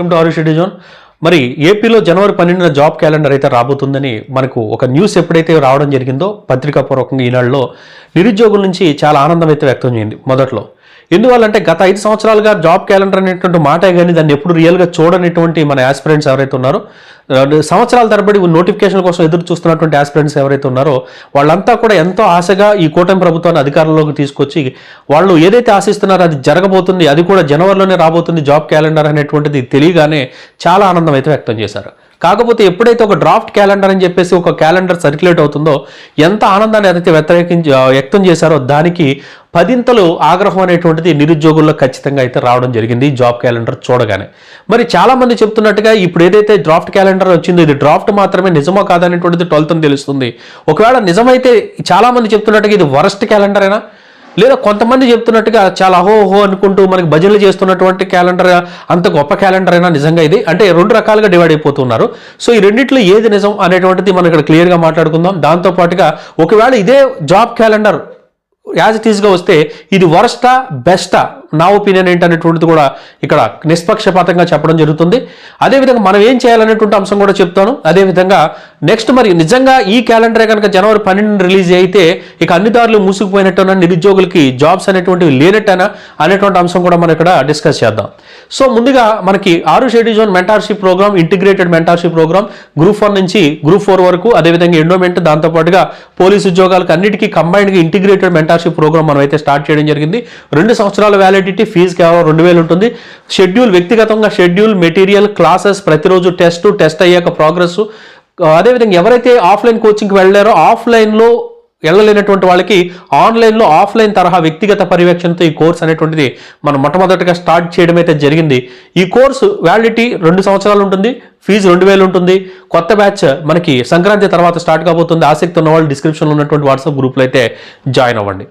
Welcome to ఆరు division. మరి ఏపీలో జనవరి పన్నెండున జాబ్ క్యాలెండర్ అయితే రాబోతుందని మనకు ఒక న్యూస్ ఎప్పుడైతే రావడం జరిగిందో పత్రికాపూర్వకంగా ఈనాడులో నిరుద్యోగుల నుంచి చాలా ఆనందం అయితే వ్యక్తం చేయింది మొదట్లో. ఎందువల్లంటే గత ఐదు సంవత్సరాలుగా జాబ్ క్యాలెండర్ అనేటువంటి మాటే కానీ దాన్ని ఎప్పుడు రియల్గా చూడనటువంటి మన ఆస్పిరెంట్స్ ఎవరైతే ఉన్నారో రెండు సంవత్సరాల తరబడి నోటిఫికేషన్ కోసం ఎదురు చూస్తున్నటువంటి ఆస్పిరెంట్స్ ఎవరైతే ఉన్నారో వాళ్ళంతా కూడా ఎంతో ఆశగా ఈ కూటమి ప్రభుత్వాన్ని అధికారంలోకి తీసుకొచ్చి వాళ్ళు ఏదైతే ఆశిస్తున్నారో అది జరగబోతుంది అది కూడా జనవరిలోనే రాబోతుంది జాబ్ క్యాలెండర్ అనేటువంటిది తెలియగానే చాలా ఆనందం అయితే వ్యక్తం చేశారు. కాకపోతే ఎప్పుడైతే ఒక డ్రాఫ్ట్ క్యాలెండర్ అని చెప్పేసి ఒక క్యాలెండర్ సర్క్యులేట్ అవుతుందో ఎంత ఆనందాన్ని అయితే వ్యతిరేకించి వ్యక్తం చేశారో దానికి పదింతలు ఆగ్రహం అనేటువంటిది నిరుద్యోగుల్లో ఖచ్చితంగా అయితే రావడం జరిగింది జాబ్ క్యాలెండర్ చూడగానే. మరి చాలామంది చెప్తున్నట్టుగా ఇప్పుడు ఏదైతే డ్రాఫ్ట్ క్యాలెండర్ వచ్చిందో ఇది డ్రాఫ్ట్ మాత్రమే నిజమో కాదనేటువంటిది ట్వెల్త్ తెలుస్తుంది. ఒకవేళ నిజమైతే చాలామంది చెప్తున్నట్టుగా ఇది వరస్ట్ క్యాలెండర్ అయినా లేదా కొంతమంది చెప్తున్నట్టుగా చాలా అహోహో అనుకుంటూ మనకి భజనలు చేస్తున్నటువంటి క్యాలెండర్ అంత గొప్ప క్యాలెండర్ అయినా నిజంగా ఇది. అంటే రెండు రకాలుగా డివైడ్ అయిపోతున్నారు. సో ఈ రెండిట్లో ఏది నిజం అనేటువంటిది మనం ఇక్కడ క్లియర్గా మాట్లాడుకుందాం. దాంతో పాటుగా ఒకవేళ ఇదే జాబ్ క్యాలెండర్ యాజ్ ఇట్ ఈస్గా వస్తే ఇది వరస్టా బెస్టా? నా ఒపీనియన్ ఏంటనేటువంటిది కూడా ఇక్కడ నిష్పక్షపాతంగా చెప్పడం జరుగుతుంది. అదేవిధంగా మనం ఏం చేయాలనేటువంటి అంశం కూడా చెప్తాను. అదేవిధంగా నెక్స్ట్ మరి నిజంగా ఈ క్యాలెండరే కనుక జనవరి పన్నెండు రిలీజ్ అయితే ఇక అన్ని దారులు మూసుకుపోయినట్టున నిరుద్యోగులకి జాబ్స్ అనేటువంటివి లేనట్టనా అనేటువంటి అంశం కూడా మనం ఇక్కడ డిస్కస్ చేద్దాం. సో ముందుగా మనకి ఆరు schedule zone mentorship program integrated mentorship program group one నుంచి గ్రూప్ ఫోర్ వరకు అదేవిధంగా ఎండోమెంట్ దాంతోపాటుగా పోలీస్ ఉద్యోగాలకు అన్నిటికీ కంబైన్డ్గా ఇంటిగ్రేటెడ్ మెంటార్షిప్ ప్రోగ్రామ్ మనం అయితే స్టార్ట్ చేయడం జరిగింది. రెండు సంవత్సరాల వ్యాలిడిటీ ఫీజు కేవలం రెండు వేలు ఉంటుంది. షెడ్యూల్ వ్యక్తిగతంగా షెడ్యూల్ మెటీరియల్ క్లాసెస్ ప్రతిరోజు టెస్ట్ టెస్ట్ అయ్యాక ప్రోగ్రెస్. అదేవిధంగా ఎవరైతే ఆఫ్లైన్ కోచింగ్కి వెళ్ళారో ఆఫ్లైన్లో వెళ్ళలేనటువంటి వాళ్ళకి ఆన్లైన్లో ఆఫ్లైన్ తరహా వ్యక్తిగత పర్యవేక్షణతో ఈ కోర్స్ అనేటువంటిది మనం మొట్టమొదటిగా స్టార్ట్ చేయడం అయితే జరిగింది. ఈ కోర్సు వ్యాలిడిటీ రెండు సంవత్సరాలు ఉంటుంది. ఫీజు రెండు వేలు ఉంటుంది. కొత్త బ్యాచ్ మనకి సంక్రాంతి తర్వాత స్టార్ట్ కాబోతుంది. ఆసక్తి ఉన్న వాళ్ళు డిస్క్రిప్షన్లో ఉన్నటువంటి వాట్సాప్ గ్రూప్లో అయితే జాయిన్ అవ్వండి.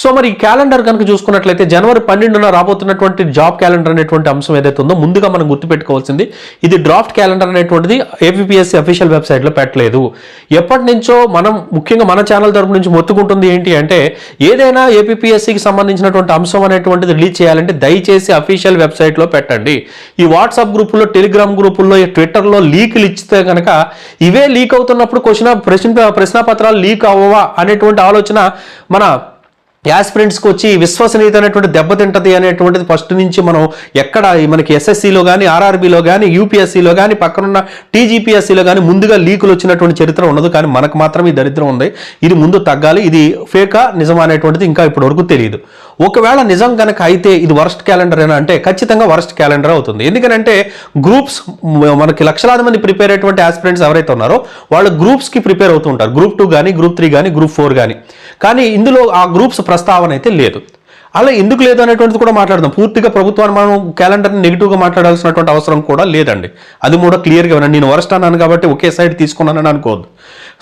సో మరి ఈ క్యాలెండర్ కనుక చూసుకున్నట్లయితే జనవరి పన్నెండున రాబోతున్నటువంటి జాబ్ క్యాలెండర్ అనేటువంటి అంశం ఏదైతే ఉందో ముందుగా మనం గుర్తుపెట్టుకోవాల్సింది ఇది డ్రాఫ్ట్ క్యాలెండర్ అనేటువంటిది ఏపీఎస్సీ అఫీషియల్ వెబ్సైట్లో పెట్టలేదు. ఎప్పటి నుంచో మనం ముఖ్యంగా మన ఛానల్ తరపు నుంచి మొత్తుకుంటుంది ఏంటి అంటే ఏదైనా ఏపీఎస్సీకి సంబంధించినటువంటి అంశం అనేటువంటిది రిలీజ్ చేయాలంటే దయచేసి అఫీషియల్ వెబ్సైట్లో పెట్టండి. ఈ వాట్సాప్ గ్రూపుల్లో టెలిగ్రామ్ గ్రూపుల్లో ట్విట్టర్ సెక్టర్లో లీకులు ఇచ్చితే కనుక ఇవే లీక్ అవుతున్నప్పుడు క్వశ్చన్ ప్రశ్న పత్రాలు లీక్ అవ్వవా అనేటువంటి ఆలోచన మన యాస్పిరెంట్స్కి వచ్చి విశ్వసనీయత అనేటువంటి దెబ్బతింటది అనేటువంటిది ఫస్ట్ నుంచి మనం ఎక్కడ మనకి ఎస్ఎస్సిలో కానీ ఆర్ఆర్బీలో కానీ యూపీఎస్సీలో కానీ పక్కనున్న టీజీపీఎస్సీలో కానీ ముందుగా లీకులు వచ్చినటువంటి చరిత్ర ఉండదు కానీ మనకు మాత్రం ఈ దరిద్రం ఉంది. ఇది ముందు తగ్గాలి. ఇది ఫేకా నిజం అనేటువంటిది ఇంకా ఇప్పటి వరకు తెలియదు. ఒకవేళ నిజం కనుక అయితే ఇది వరస్ట్ క్యాలెండర్ అయినా అంటే ఖచ్చితంగా వరస్ట్ క్యాలెండర్ అవుతుంది. ఎందుకంటే గ్రూప్స్ మనకి లక్షలాది మంది ప్రిపేర్ అయ్యేటువంటి ఆస్పిరెంట్స్ ఎవరైతే ఉన్నారో వాళ్ళు గ్రూప్స్కి ప్రిపేర్ అవుతూ ఉంటారు. గ్రూప్ టూ కానీ గ్రూప్ త్రీ కానీ గ్రూప్ ఫోర్ కానీ కానీ ఇందులో ఆ గ్రూప్స్ ప్రస్తావన అయితే లేదు. అలా ఎందుకు లేదు అనేటువంటిది కూడా మాట్లాడదాం. పూర్తిగా ప్రభుత్వాన్ని మనం క్యాలెండర్ని నెగిటివ్గా మాట్లాడాల్సినటువంటి అవసరం కూడా లేదండి. అది కూడా క్లియర్గా నేను వరస్ట్ అన్నాను కాబట్టి ఒకే సైడ్ తీసుకున్నానని అనుకోవద్దు.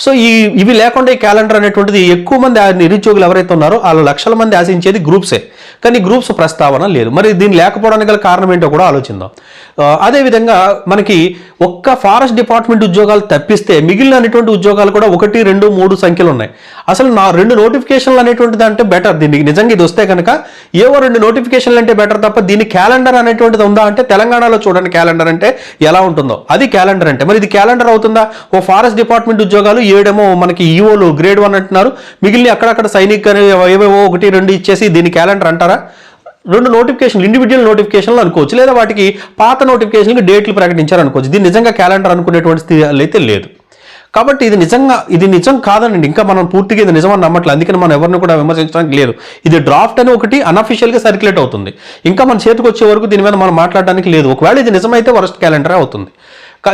సో ఈ ఇవి లేకుండా ఈ క్యాలెండర్ అనేటువంటిది ఎక్కువ మంది నిరుద్యోగులు ఎవరైతే ఉన్నారో వాళ్ళ లక్షల మంది ఆశించేది గ్రూప్సే. కానీ గ్రూప్స్ ప్రస్తావన లేదు. మరి దీన్ని లేకపోవడానికి గల కారణం ఏంటో కూడా ఆలోచిద్దాం. అదేవిధంగా మనకి ఒక్క ఫారెస్ట్ డిపార్ట్మెంట్ ఉద్యోగాలు తప్పిస్తే మిగిలిన అనేటువంటి ఉద్యోగాలు కూడా ఒకటి రెండు మూడు సంఖ్యలు ఉన్నాయి. అసలు నా రెండు నోటిఫికేషన్లు అనేటువంటిది అంటే బెటర్. దీనికి నిజంగా ఇది వస్తే కనుక ఏవో రెండు నోటిఫికేషన్లు అంటే బెటర్ తప్ప దీని క్యాలెండర్ అనేటువంటిది ఉందా అంటే తెలంగాణలో చూడండి క్యాలెండర్ అంటే ఎలా ఉంటుందో. అది క్యాలెండర్ అంటే. మరి ఇది క్యాలెండర్ అవుతుందా? ఓ ఫారెస్ట్ డిపార్ట్మెంట్ ఉద్యోగాలు ఏడేమో మనకి ఈఓలు గ్రేడ్ వన్ అంటున్నారు. మిగిలిన అక్కడక్కడ సైనిక్ అని ఏవేవో ఒకటి రెండు ఇచ్చేసి దీని క్యాలెండర్ అంటారా? రెండు నోటిఫికేషన్లు ఇండివిజువల్ నోటిఫికేషన్లు అనుకోవచ్చు. లేదా వాటికి పాత నోటిఫికేషన్కి డేట్లు ప్రకటించారు అనుకోవచ్చు దీన్ని నిజంగా క్యాలెండర్ అనుకునేటువంటి స్థితి అయితే లేదు. కాబట్టి ఇది నిజంగా ఇది నిజం కాదనండి. ఇంకా మనం పూర్తిగా ఇది నిజమని నమ్మట్లేదు. అందుకని మనం ఎవరిని కూడా విమర్శించడానికి లేదు. ఇది డ్రాఫ్ట్ అని ఒకటి అన్అఫిషియల్గా సర్క్యులేట్ అవుతుంది. ఇంకా మన చేతికి వచ్చే వరకు దీని మీద మనం మాట్లాడడానికి లేదు. ఒకవేళ ఇది నిజమైతే వరస్ట్ క్యాలెండర్ అవుతుంది.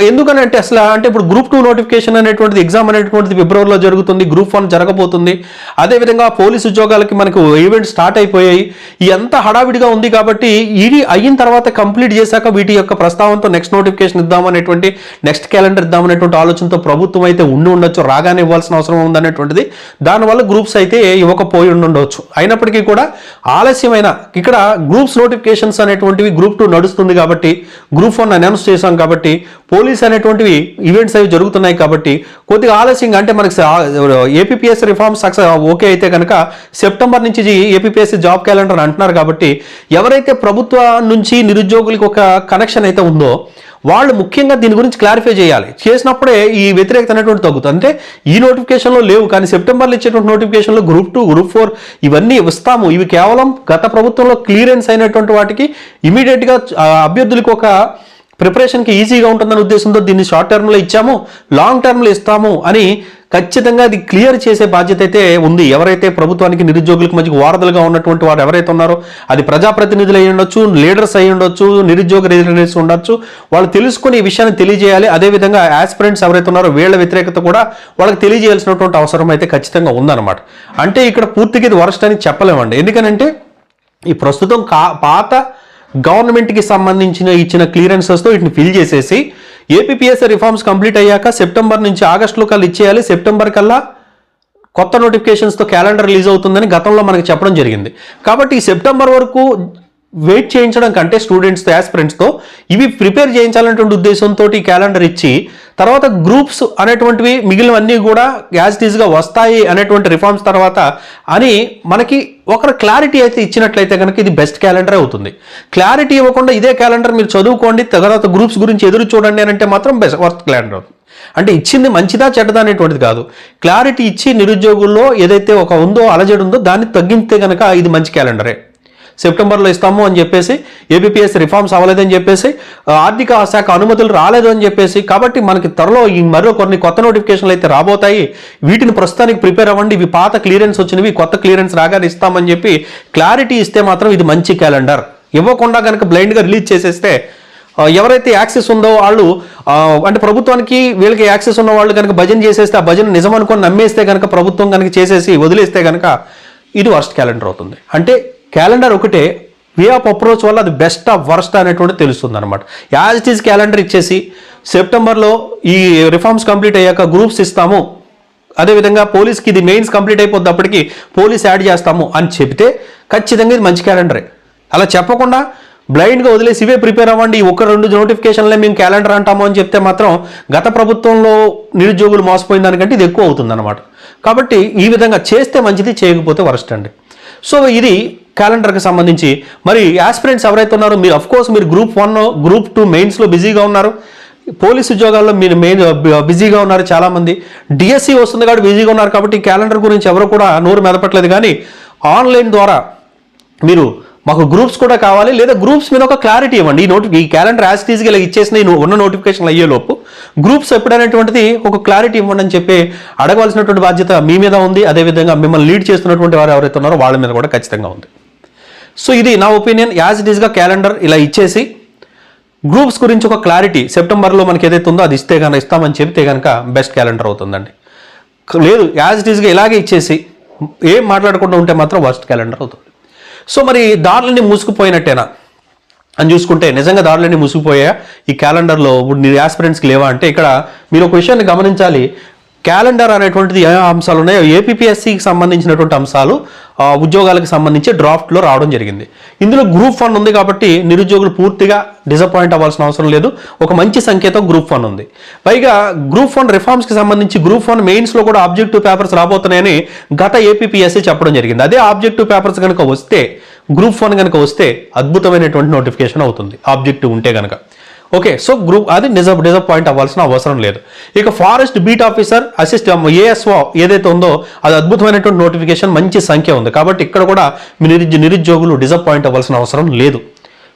ఎందుకనంటే అసలు అంటే ఇప్పుడు గ్రూప్ టూ నోటిఫికేషన్ అనేటువంటిది ఎగ్జామ్ అనేటువంటిది ఫిబ్రవరిలో జరుగుతుంది గ్రూప్ వన్ జరగబోతుంది. అదేవిధంగా పోలీస్ ఉద్యోగాలకి మనకు ఈవెంట్ స్టార్ట్ అయిపోయాయి. ఎంత హడావిడిగా ఉంది కాబట్టి ఇది అయిన తర్వాత కంప్లీట్ చేశాక వీటి యొక్క ప్రస్తావనతో నెక్స్ట్ నోటిఫికేషన్ ఇద్దామనేటువంటి నెక్స్ట్ క్యాలెండర్ ఇద్దామనేటువంటి ఆలోచనతో ప్రభుత్వం అయితే ఉండి ఉండొచ్చు రాగానే ఇవ్వాల్సిన అవసరం ఉందనేటువంటిది దానివల్ల గ్రూప్స్ అయితే ఇవ్వకపోయి ఉండొచ్చు. అయినప్పటికీ కూడా ఆలస్యమైన ఇక్కడ గ్రూప్స్ నోటిఫికేషన్స్ అనేటువంటివి గ్రూప్ టూ నడుస్తుంది కాబట్టి గ్రూప్ వన్ అనౌన్స్ చేశాం కాబట్టి పోలీస్ అనేటువంటివి ఈవెంట్స్ అవి జరుగుతున్నాయి కాబట్టి కొద్దిగా ఆలస్యంగా అంటే మనకి ఏపీఎస్ రిఫార్మ్ సక్సెస్ ఓకే అయితే కనుక సెప్టెంబర్ నుంచి ఏపీఎస్సీ జాబ్ క్యాలెండర్ అంటున్నారు కాబట్టి ఎవరైతే ప్రభుత్వం నుంచి నిరుద్యోగులకు ఒక కనెక్షన్ అయితే ఉందో వాళ్ళు ముఖ్యంగా దీని గురించి క్లారిఫై చేయాలి. చేసినప్పుడే ఈ వ్యతిరేకత అనేటువంటి తగ్గుతుంది. అంటే ఈ నోటిఫికేషన్లో లేవు కానీ సెప్టెంబర్లో ఇచ్చేటువంటి నోటిఫికేషన్లో గ్రూప్ టూ గ్రూప్ ఫోర్ ఇవన్నీ ఇస్తాము. ఇవి కేవలం గత ప్రభుత్వంలో క్లియరెన్స్ అయినటువంటి వాటికి ఇమీడియట్గా అభ్యర్థులకు ఒక ప్రిపరేషన్కి ఈజీగా ఉంటుందనే ఉద్దేశంతో దీన్ని షార్ట్ టర్మ్లో ఇచ్చాము లాంగ్ టర్మ్లో ఇస్తాము అని ఖచ్చితంగా అది క్లియర్ చేసే బాధ్యత అయితే ఉంది. ఎవరైతే ప్రభుత్వానికి నిరుద్యోగులకు మధ్య వారధులుగా ఉన్నటువంటి వారు ఎవరైతే ఉన్నారో అది ప్రజాప్రతినిధులు అయి ఉండొచ్చు లీడర్స్ అయి ఉండొచ్చు నిరుద్యోగ రీడర్స్ ఉండొచ్చు వాళ్ళు తెలుసుకుని ఈ విషయాన్ని తెలియజేయాలి. అదేవిధంగా యాస్పిరెంట్స్ ఎవరైతే ఉన్నారో వీళ్ళ వ్యతిరేకత కూడా వాళ్ళకి తెలియజేయాల్సినటువంటి అవసరం అయితే ఖచ్చితంగా ఉందన్నమాట. అంటే ఇక్కడ పూర్తిగా ఇది వరస్ట్ అని చెప్పలేమండి. ఎందుకనంటే ఈ ప్రస్తుతం కా పాత గవర్నమెంట్కి సంబంధించిన ఇచ్చిన క్లియరెన్సెస్తో వీటిని ఫిల్ చేసేసి ఏపీఎస్ రిఫార్మ్స్ కంప్లీట్ అయ్యాక సెప్టెంబర్ నుంచి ఆగస్టులో కల్లా ఇచ్చేయాలి. సెప్టెంబర్ కల్లా కొత్త నోటిఫికేషన్స్తో క్యాలెండర్ రిలీజ్ అవుతుందని గతంలో మనకు చెప్పడం జరిగింది. కాబట్టి ఈ సెప్టెంబర్ వరకు వెయిట్ చేయించడం కంటే స్టూడెంట్స్తో యాస్పిరెంట్స్తో ఇవి ప్రిపేర్ చేయించాలనేటువంటి ఉద్దేశంతో ఈ క్యాలెండర్ ఇచ్చి తర్వాత గ్రూప్స్ అనేటువంటివి మిగిలినవన్నీ కూడా యాజ్ టీజ్గా వస్తాయి అనేటువంటి రిఫార్మ్స్ తర్వాత అని మనకి ఒకరు క్లారిటీ అయితే ఇచ్చినట్లయితే కనుక ఇది బెస్ట్ క్యాలెండర్ అవుతుంది. క్లారిటీ ఇవ్వకుండా ఇదే క్యాలెండర్ మీరు చదువుకోండి తర్వాత గ్రూప్స్ గురించి ఎదురు చూడండి అని అంటే మాత్రం బెస్ట్ వర్త్ క్యాలెండర్ అవుతుంది. అంటే ఇచ్చింది మంచిదా చెడ్డదా అనేటువంటిది కాదు. క్లారిటీ ఇచ్చి నిరుద్యోగుల్లో ఏదైతే ఒక ఉందో అలజడి ఉందో దాన్ని తగ్గితే కనుక ఇది మంచి క్యాలెండరే సెప్టెంబర్లో ఇస్తాము అని చెప్పేసి ఏబిపిఎస్ రిఫార్మ్స్ అవ్వలేదని చెప్పేసి ఆ, ఆర్థిక శాఖ అనుమతులు రాలేదు అని చెప్పేసి కాబట్టి మనకి త్వరలో ఈ మరో కొన్ని కొత్త నోటిఫికేషన్లు అయితే రాబోతాయి. వీటిని ప్రస్తుతానికి ప్రిపేర్ అవ్వండి. ఇవి పాత క్లియరెన్స్ వచ్చినవి కొత్త క్లియరెన్స్ రాగానే ఇస్తామని చెప్పి క్లారిటీ ఇస్తే మాత్రం ఇది మంచి క్యాలెండర్. ఇవ్వకుండా కనుక బ్లైండ్గా రిలీజ్ చేసేస్తే ఎవరైతే యాక్సెస్ ఉందో వాళ్ళు అంటే ప్రభుత్వానికి వీళ్ళకి యాక్సెస్ ఉన్న వాళ్ళు కనుక భజన చేసేస్తే ఆ భజన నిజం అనుకొని నమ్మేస్తే కనుక ప్రభుత్వం కనుక చేసేసి వదిలేస్తే కనుక ఇది వర్స్ట్ క్యాలెండర్ అవుతుంది. అంటే క్యాలెండర్ ఒకటే వే ఆఫ్ అప్రోచ్ వల్ల అది బెస్ట్ ఆఫ్ వర్స్ట్ అనేటువంటి తెలుస్తుంది అనమాట యాజ్ ఇట్ ఈజ్ క్యాలెండర్ ఇచ్చేసి సెప్టెంబర్లో ఈ రిఫార్మ్స్ కంప్లీట్ అయ్యాక గ్రూప్స్ ఇస్తాము. అదేవిధంగా పోలీస్కి ఇది మెయిన్స్ కంప్లీట్ అయిపోద్ది అప్పటికి పోలీస్ యాడ్ చేస్తాము అని చెబితే ఖచ్చితంగా ఇది మంచి క్యాలెండరే. అలా చెప్పకుండా బ్లైండ్గా వదిలేసి ఇవే ప్రిపేర్ అవ్వండి ఒక రెండు నోటిఫికేషన్లే మేము క్యాలెండర్ అంటాము అని చెప్తే మాత్రం గత ప్రభుత్వంలో నిరుద్యోగులు మోసపోయిన దానికంటే ఇది ఎక్కువ అవుతుంది కాబట్టి ఈ విధంగా చేస్తే మంచిది చేయకపోతే వరస్ట్ అండి సో ఇది క్యాలెండర్కి సంబంధించి. మరి యాస్పిరెంట్స్ ఎవరైతే ఉన్నారో మీరు అఫ్కోర్స్ మీరు గ్రూప్ వన్ గ్రూప్ టూ మెయిన్స్లో బిజీగా ఉన్నారు. పోలీస్ ఉద్యోగాల్లో మీరు మెయిన్ uh, బిజీగా ఉన్నారు చాలామంది. డిఎస్సి వస్తుంది కాబట్టి బిజీగా ఉన్నారు కాబట్టి క్యాలెండర్ గురించి ఎవరు కూడా నోరు మెదపట్లేదు. కానీ ఆన్లైన్ ద్వారా మీరు మాకు గ్రూప్స్ కూడా కావాలి లేదా గ్రూప్స్ మీద ఒక క్లారిటీ ఇవ్వండి. ఈ నోటి ఈ క్యాలెండర్ యాజ్ టీజ్గా ఇలా ఇచ్చేసిన ఈ ఉన్న నోటిఫికేషన్లు అయ్యేలోపు గ్రూప్స్ ఎప్పుడనేటువంటిది ఒక క్లారిటీ ఇవ్వండి అని చెప్పి అడగవలసినటువంటి బాధ్యత మీ మీద ఉంది. అదేవిధంగా మిమ్మల్ని లీడ్ చేస్తున్నటువంటి వారు ఎవరైతే ఉన్నారో వాళ్ళ మీద కూడా ఖచ్చితంగా ఉంది. సో ఇది నా ఒపీనియన్ యాజ్ ఇట్ ఈస్గా క్యాలెండర్ ఇలా ఇచ్చేసి గ్రూప్స్ గురించి ఒక క్లారిటీ సెప్టెంబర్లో మనకి ఏదైతే ఉందో అది ఇస్తే కనుక ఇస్తామని చెప్తే కనుక బెస్ట్ క్యాలెండర్ అవుతుందండి. లేదు యాజ్ ఇట్ ఈస్గా ఇలాగే ఇచ్చేసి ఏం మాట్లాడకుండా ఉంటే మాత్రం వర్స్ట్ క్యాలెండర్ అవుతుంది. సో మరి దారులన్నీ మూసుకుపోయినట్టేనా? అని చూసుకుంటే నిజంగా దారులన్నీ మూసుకుపోయా ఈ క్యాలెండర్లో ఇప్పుడు నీ ఆస్పిరెంట్స్కి లేవా? అంటే ఇక్కడ మీరు ఒక విషయాన్ని గమనించాలి. క్యాలెండర్ అనేటువంటిది ఏ అంశాలు ఉన్నాయో ఏపీఎస్సికి సంబంధించినటువంటి అంశాలు ఉద్యోగాలకు సంబంధించి డ్రాఫ్ట్లో రావడం జరిగింది. ఇందులో గ్రూప్ వన్ ఉంది కాబట్టి నిరుద్యోగులు పూర్తిగా డిసప్పాయింట్ అవ్వాల్సిన అవసరం లేదు. ఒక మంచి సంకేతం గ్రూప్ వన్ ఉంది. పైగా గ్రూప్ వన్ రిఫార్మ్స్కి సంబంధించి గ్రూప్ వన్ మెయిన్స్లో కూడా ఆబ్జెక్టివ్ పేపర్స్ రాబోతున్నాయని గత ఏపీఎస్సీ చెప్పడం జరిగింది. అదే ఆబ్జెక్టివ్ పేపర్స్ కనుక వస్తే గ్రూప్ వన్ కనుక వస్తే అద్భుతమైనటువంటి నోటిఫికేషన్ అవుతుంది. ఆబ్జెక్టివ్ ఉంటే కనుక ఓకే సో గ్రూప్ అది నిజ డిజపాయింట్ అవ్వాల్సిన అవసరం లేదు. ఇక forest beat officer assist ASO ఏదైతే ఉందో అది అద్భుతమైనటువంటి నోటిఫికేషన్ మంచి సంఖ్య ఉంది. కాబట్టి ఇక్కడ కూడా నిరుద్య నిరుద్యో నిరుద్యోగులు డిజపాయింట్ అవ్వాల్సిన అవసరం లేదు.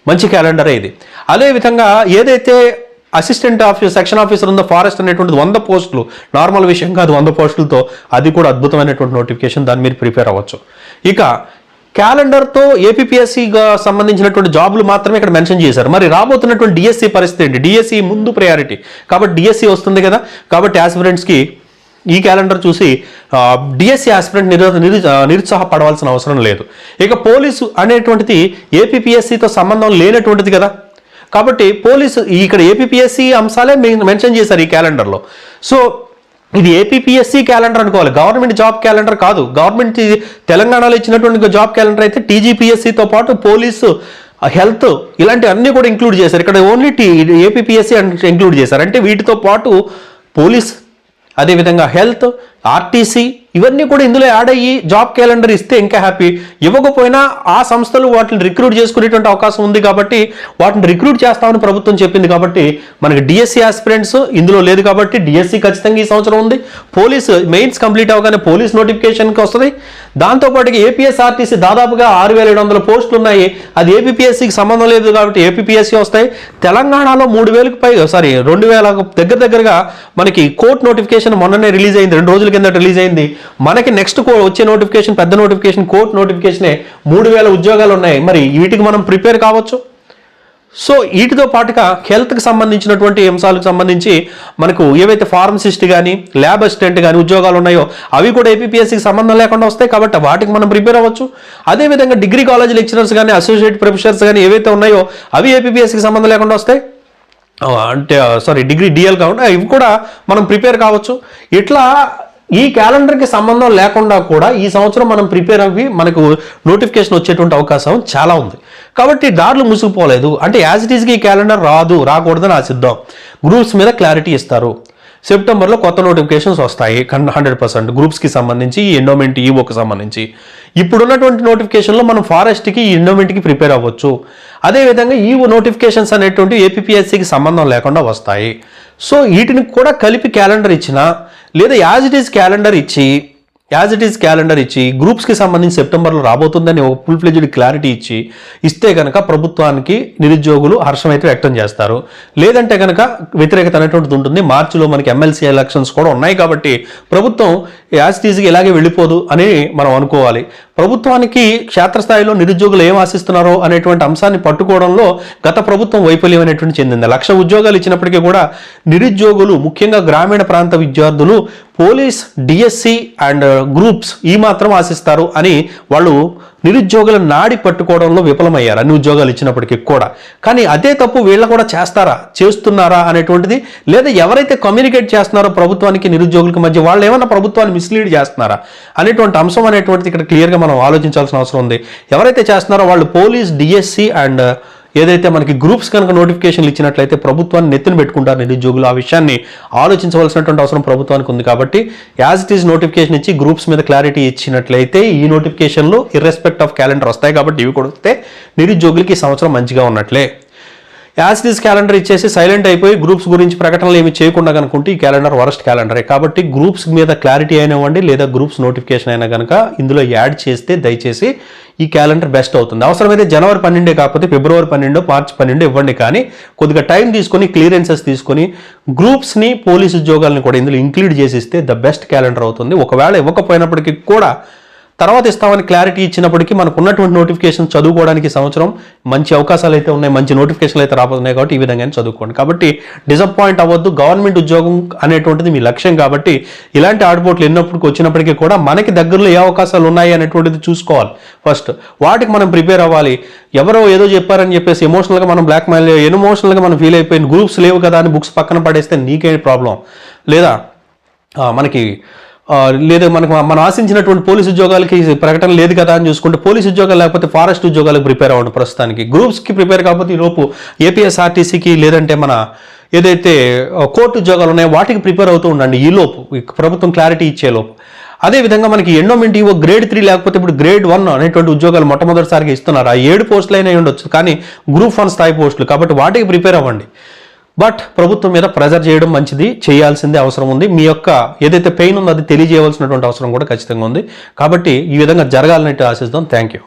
మంచి క్యాలెండరే ఇది. అదేవిధంగా ఏదైతే అసిస్టెంట్ ఆఫీసర్ సెక్షన్ ఆఫీసర్ ఉందో ఫారెస్ట్ అనేటువంటిది వంద పోస్టులు నార్మల్ విషయం కాదు వంద పోస్టులతో అది కూడా అద్భుతమైనటువంటి నోటిఫికేషన్ దాని మీరు ప్రిపేర్ అవ్వచ్చు. ఇక క్యాలెండర్తో ఏపీఎస్సీగా సంబంధించినటువంటి జాబులు మాత్రమే ఇక్కడ మెన్షన్ చేశారు. మరి రాబోతున్నటువంటి డిఎస్సి పరిస్థితి ఏంటి? డిఎస్సి ముందు ప్రయారిటీ కాబట్టి డిఎస్సి వస్తుంది కదా. కాబట్టి ఆస్పిరెంట్స్కి ఈ క్యాలెండర్ చూసి డిఎస్సి ఆస్పిరెంట్ నిరు నిరుత్సాహపడవలసిన అవసరం లేదు. ఇక పోలీసు అనేటువంటిది ఏపీఎస్సితో సంబంధం లేనటువంటిది కదా. కాబట్టి పోలీసు ఇక్కడ ఏపీఎస్సి అంశాలే మెన్షన్ చేశారు ఈ క్యాలెండర్లో. సో ఇది ఏపీపీఎస్సీ క్యాలెండర్ అనుకోవాలి. గవర్నమెంట్ జాబ్ క్యాలెండర్ కాదు. గవర్నమెంట్ ఇది తెలంగాణలో ఇచ్చినటువంటి జాబ్ క్యాలెండర్ అయితే టీజీపీఎస్సీతో పాటు పోలీసు హెల్త్ ఇలాంటివన్నీ కూడా ఇంక్లూడ్ చేశారు. ఇక్కడ ఓన్లీ టీ ఏపీఎస్సీ ఇంక్లూడ్ చేశారు. అంటే వీటితో పాటు పోలీస్ అదేవిధంగా హెల్త్ ఆర్టీసీ ఇవన్నీ కూడా ఇందులో యాడ్ అయ్యి జాబ్ క్యాలెండర్ ఇస్తే ఇంకా హ్యాపీ. ఇవ్వకపోయినా ఆ సంస్థలు వాటిని రిక్రూట్ చేసుకునేటువంటి అవకాశం ఉంది కాబట్టి వాటిని రిక్రూట్ చేస్తామని ప్రభుత్వం చెప్పింది కాబట్టి మనకి డిఎస్సి ఆస్పిరెంట్స్ ఇందులో లేదు కాబట్టి డిఎస్సి ఖచ్చితంగా ఈ సంవత్సరం ఉంది. పోలీస్ మెయిన్స్ కంప్లీట్ అవగానే పోలీస్ నోటిఫికేషన్కి వస్తుంది. దాంతోపాటుగా ఏపీఎస్ఆర్టీసీ దాదాపుగా ఆరు వేల ఏడు వందల పోస్టులు ఉన్నాయి. అది ఏపీఎస్సికి సంబంధం లేదు కాబట్టి ఏపీఎస్సీ వస్తాయి. తెలంగాణలో మూడు వేలకు పై సారీ రెండు వేల దగ్గర దగ్గరగా మనకి కోర్ట్ నోటిఫికేషన్ మొన్ననే రిలీజ్ అయింది. రెండు రోజుల కిందట రిలీజ్ అయింది. మనకి నెక్స్ట్ వచ్చే నోటిఫికేషన్ పెద్ద నోటిఫికేషన్ కోర్ట్ నోటిఫికేషనే మూడు వేల ఉద్యోగాలు ఉన్నాయి. మరి వీటికి మనం ప్రిపేర్ కావచ్చు. సో వీటితో పాటుగా హెల్త్కి సంబంధించినటువంటి అంశాలకు సంబంధించి మనకు ఏవైతే ఫార్మసిస్ట్ కానీ ల్యాబ్ అసిస్టెంట్ కానీ ఉద్యోగాలు ఉన్నాయో అవి కూడా ఏపీఎస్సికి సంబంధం లేకుండా వస్తాయి కాబట్టి వాటికి మనం ప్రిపేర్ అవ్వచ్చు. అదేవిధంగా డిగ్రీ కాలేజ్ లెక్చరర్స్ కానీ అసోసియేట్ ప్రొఫెసర్స్ కానీ ఏవైతే ఉన్నాయో అవి ఏపీఎస్సికి సంబంధం లేకుండా వస్తాయి. అంటే సారీ డిగ్రీ డిఎల్ కాకుండా ఇవి కూడా మనం ప్రిపేర్ కావచ్చు. ఇట్లా ఈ క్యాలెండర్కి సంబంధం లేకుండా కూడా ఈ సంవత్సరం మనం ప్రిపేర్ అవ్వి మనకు నోటిఫికేషన్ వచ్చేటువంటి అవకాశం చాలా ఉంది. కాబట్టి దారులు ముసుగుపోలేదు. అంటే యాజ్ ఇట్ ఈస్కి ఈ క్యాలెండర్ రాదు రాకూడదని ఆశిద్దాం. గ్రూప్స్ మీద క్లారిటీ ఇస్తారు. సెప్టెంబర్లో కొత్త నోటిఫికేషన్స్ వస్తాయి. హండ్రెడ్ పర్సెంట్ గ్రూప్స్కి సంబంధించి ఈ ఎండోమెంట్ ఈవోకి సంబంధించి. ఇప్పుడున్నటువంటి నోటిఫికేషన్లో మనం ఫారెస్ట్కి ఈ ఎండోమెంట్కి ప్రిపేర్ అవ్వచ్చు. అదేవిధంగా ఈ నోటిఫికేషన్స్ అనేటువంటి ఏపీఎస్సికి సంబంధం లేకుండా వస్తాయి. సో వీటిని కూడా కలిపి క్యాలెండర్ ఇచ్చినా లేదా యాజ్ ఇట్ ఈస్ క్యాలెండర్ ఇచ్చి యాజ్ ఇట్ ఈస్ క్యాలెండర్ ఇచ్చి గ్రూప్స్కి సంబంధించి సెప్టెంబర్లో రాబోతుందని ఒక ఫుల్ ఫ్లెజ్డ్ క్లారిటీ ఇచ్చి ఇస్తే కనుక ప్రభుత్వానికి నిరుద్యోగులు హర్షం అయితే వ్యక్తం చేస్తారు. లేదంటే కనుక వ్యతిరేకత అనేటువంటిది ఉంటుంది. మార్చిలో మనకి ఎమ్మెల్సీ ఎలక్షన్స్ కూడా ఉన్నాయి కాబట్టి ప్రభుత్వం యాజ్ తీసికి ఇలాగే వెళ్ళిపోదు అని మనం అనుకోవాలి. ప్రభుత్వానికి క్షేత్రస్థాయిలో నిరుద్యోగులు ఏం ఆశిస్తున్నారో అనేటువంటి అంశాన్ని పట్టుకోవడంలో గత ప్రభుత్వం వైఫల్యం అనేటువంటి చెందింది. లక్ష ఉద్యోగాలు ఇచ్చినప్పటికీ కూడా నిరుద్యోగులు ముఖ్యంగా గ్రామీణ ప్రాంత విద్యార్థులు police DSC and uh, groups ఈ మాత్రం ఆశిస్తారు అని వాళ్ళు నిరుద్యోగుల నాడి పట్టుకోవడంలో విఫలమయ్యారు. అన్ని ఉద్యోగాలు ఇచ్చినప్పటికీ కూడా. కానీ అదే తప్పు వీళ్ళ కూడా చేస్తారా? చేస్తున్నారా అనేటువంటిది లేదా ఎవరైతే కమ్యూనికేట్ చేస్తున్నారో ప్రభుత్వానికి నిరుద్యోగులకి మధ్య వాళ్ళు ఏమన్నా ప్రభుత్వాన్ని మిస్లీడ్ చేస్తున్నారా అనేటువంటి అంశం అనేటువంటిది ఇక్కడ క్లియర్గా మనం ఆలోచించాల్సిన అవసరం ఉంది. ఎవరైతే చేస్తున్నారో వాళ్ళు పోలీస్ డిఎస్సి అండ్ uh, ఏదైతే మనకి గ్రూప్స్ కనుక నోటిఫికేషన్లు ఇచ్చినట్లయితే ప్రభుత్వాన్ని నెత్తిన పెట్టుకుంటారు నిరుద్యోగులు. ఆ విషయాన్ని ఆలోచించవలసినటువంటి అవసరం ప్రభుత్వానికి ఉంది కాబట్టి యాజ్ ఇట్ ఈజ్ నోటిఫికేషన్ ఇచ్చి గ్రూప్స్ మీద క్లారిటీ ఇచ్చినట్లయితే ఈ నోటిఫికేషన్లు ఇర్రెస్పెక్ట్ ఆఫ్ క్యాలెండర్ వస్తాయి కాబట్టి ఇవి కూడా వస్తే నిరుద్యోగులకి ఈ సంవత్సరం మంచిగా ఉన్నట్లే. యాజ్ క్యాలెండర్ ఇచ్చేసి సైలెంట్ అయిపోయి గ్రూప్స్ గురించి ప్రకటనలు ఏమి చేయకుండా కనుకుంటే ఈ క్యాలెండర్ వరస్ట్ క్యాలెండరే కాబట్టి గ్రూప్స్ మీద క్లారిటీ అయినవ్వండి లేదా గ్రూప్స్ నోటిఫికేషన్ అయినా కనుక ఇందులో యాడ్ చేస్తే దయచేసి ఈ క్యాలెండర్ బెస్ట్ అవుతుంది. అవసరమైతే జనవరి పన్నెండే కాకపోతే ఫిబ్రవరి పన్నెండు మార్చి పన్నెండు ఇవ్వండి కానీ కొద్దిగా టైం తీసుకొని క్లియరెన్సెస్ తీసుకొని గ్రూప్స్ని పోలీస్ ఉద్యోగాలను కూడా ఇందులో ఇంక్లూడ్ చేసి ఇస్తే ద బెస్ట్ క్యాలెండర్ అవుతుంది. ఒకవేళ ఇవ్వకపోయినప్పటికీ కూడా తర్వాత ఇస్తామని క్లారిటీ ఇచ్చినప్పటికీ మనకు ఉన్నటువంటి నోటిఫికేషన్ చదువుకోవడానికి సంవత్సరం మంచి అవకాశాలు అయితే ఉన్నాయి మంచి నోటిఫికేషన్లు అయితే రాబోతున్నాయి కాబట్టి ఈ విధంగానే చదువుకోండి. కాబట్టి డిసప్పాయింట్ అవ్వద్దు గవర్నమెంట్ ఉద్యోగం అనేటువంటిది మీ లక్ష్యం కాబట్టి ఇలాంటి ఆడపోట్లు ఎన్నప్పటికీ వచ్చినప్పటికీ కూడా మనకి దగ్గరలో ఏ అవకాశాలు ఉన్నాయి అనేటువంటిది చూసుకోవాలి ఫస్ట్ వాటికి మనం ప్రిపేర్ అవ్వాలి. ఎవరో ఏదో చెప్పారని చెప్పేసి ఎమోషనల్గా మనం బ్లాక్ మెయిల్ ఎమోషనల్గా మనం ఫీల్ అయిపోయిన గ్రూప్స్ లేవు కదా అని బుక్స్ పక్కన పడేస్తే నీకే ప్రాబ్లం లేదా? మనకి లేదా మనకు మనం ఆశించినటువంటి పోలీస్ ఉద్యోగాలకి ప్రకటన లేదు కదా అని చూసుకుంటే పోలీస్ ఉద్యోగాలు లేకపోతే ఫారెస్ట్ ఉద్యోగాలకు ప్రిపేర్ అవ్వండి ప్రస్తుతానికి. గ్రూప్స్కి ప్రిపేర్ కాకపోతే ఈలోపు లోపు ఏపీఎస్ఆర్టీసీకి లేదంటే మన ఏదైతే కోర్టు ఉద్యోగాలు ఉన్నాయో వాటికి ప్రిపేర్ అవుతూ ఉండండి ఈ లోపు ప్రభుత్వం క్లారిటీ ఇచ్చేలోపు అదేవిధంగా మనకి ఎండోమెంట్ ఇవో గ్రేడ్ త్రీ లేకపోతే ఇప్పుడు గ్రేడ్ వన్ అనేటువంటి ఉద్యోగాలు మొట్టమొదటిసారిగా ఇస్తున్నారు. ఆ ఏడు పోస్టులు అయినా ఉండొచ్చు కానీ గ్రూప్ వన్ స్థాయి పోస్టులు. కాబట్టి వాటికి ప్రిపేర్ అవ్వండి. బట్ ప్రభుత్వం మీద ప్రెజర్ చేయడం మంచిది చేయాల్సిందే అవసరం ఉంది. మీ యొక్క ఏదైతే పెయిన్ ఉందో అది తెలియజేయవలసినటువంటి అవసరం కూడా ఖచ్చితంగా ఉంది. కాబట్టి ఈ విధంగా జరగాలన్నట్టు ఆశిస్తాం థ్యాంక్ యూ